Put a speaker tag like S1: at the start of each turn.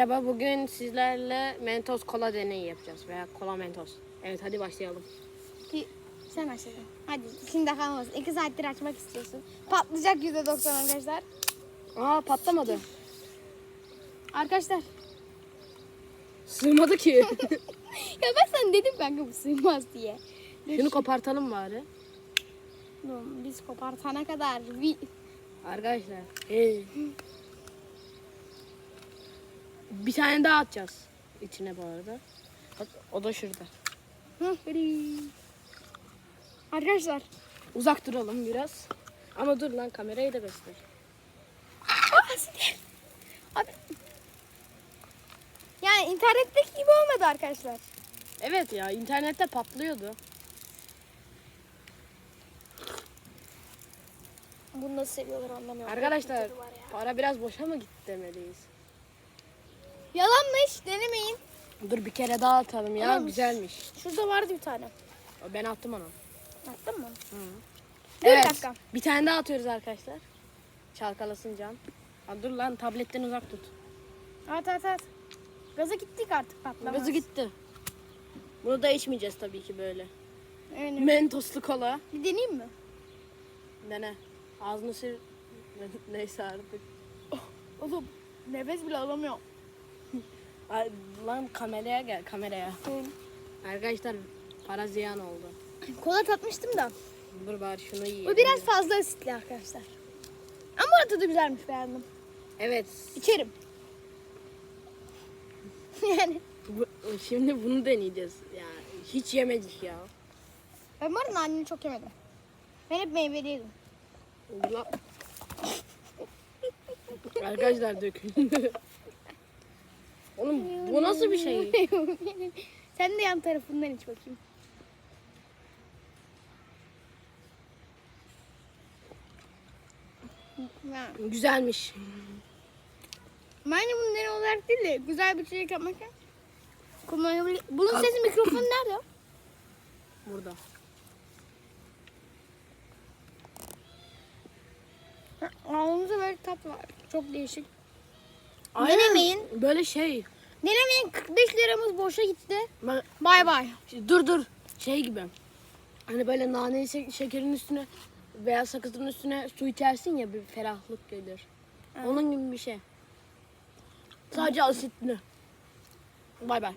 S1: Merhaba bugün sizlerle Mentos kola deneyi yapacağız veya kola Mentos. Evet hadi başlayalım.
S2: Bir- Sen açalım. Hadi şimdi kalmasın. İki saattir açmak istiyorsun. Patlayacak yüzde doksan arkadaşlar.
S1: Aa patlamadı.
S2: Arkadaşlar.
S1: Sığmadı ki.
S2: ya ben sana dedim kanka bu sığmaz diye.
S1: Şunu kopartalım bari.
S2: Oğlum, Biz kopartana kadar. Vi...
S1: Arkadaşlar. Hey. Bir tane daha atacağız içine bu arada. Bak o da şurada.
S2: Hı, hadi. Arkadaşlar.
S1: Uzak duralım biraz. Ama dur lan kamerayı da göster.
S2: Sinir. Abi. Yani internetteki gibi olmadı arkadaşlar.
S1: Evet ya internette patlıyordu.
S2: Bunu nasıl seviyorlar anlamıyorum.
S1: Arkadaşlar para biraz boşa mı gitti demeliyiz?
S2: Yalanmış denemeyin.
S1: Dur bir kere daha atalım ya
S2: Tamam.
S1: güzelmiş.
S2: Şurada vardı bir tane.
S1: Ben attım onu.
S2: Attın mı?
S1: Hı.
S2: Dur
S1: evet.
S2: bir dakika.
S1: Bir tane daha atıyoruz arkadaşlar. Çalkalasın can. Ha, dur lan tabletten uzak tut.
S2: At at at. Gaza gittik artık patlamaz.
S1: Gazı gitti. Bunu da içmeyeceğiz tabii ki böyle.
S2: Evet.
S1: Mentoslu kola.
S2: Bir deneyeyim mi?
S1: Dene. Ağzını sür. Neyse artık.
S2: Oğlum nefes bile alamıyorum.
S1: Lan kameraya gel kameraya. Arkadaşlar para ziyan oldu.
S2: Kola tatmıştım da.
S1: Dur bari şunu yiyeyim.
S2: Bu biraz fazla asitli arkadaşlar. Ama tadı güzelmiş beğendim.
S1: Evet.
S2: İçerim. yani
S1: Bu, şimdi bunu deneyeceğiz. Ya hiç yemedik ya.
S2: ben arada anneni çok yemedim. Ben hep meyveli yedim.
S1: Arkadaşlar döküldü. Bu nasıl bir şey?
S2: Sen de yan tarafından iç bakayım.
S1: Güzelmiş.
S2: Ben de bunu deney olarak değil de güzel bir içecek yapmak için kullanabilir. Bunun sesi mikrofonu nerede?
S1: Burada.
S2: Ağzımızda böyle tat var. Çok değişik.
S1: Aynen.
S2: Denemeyin.
S1: Böyle şey.
S2: Denemeyin 45 liramız boşa gitti. Bay bay.
S1: dur dur. Şey gibi. Hani böyle nane şek- şekerin üstüne veya sakızın üstüne su içersin ya bir ferahlık gelir. Onun gibi bir şey. Sadece asitli. Bay bay.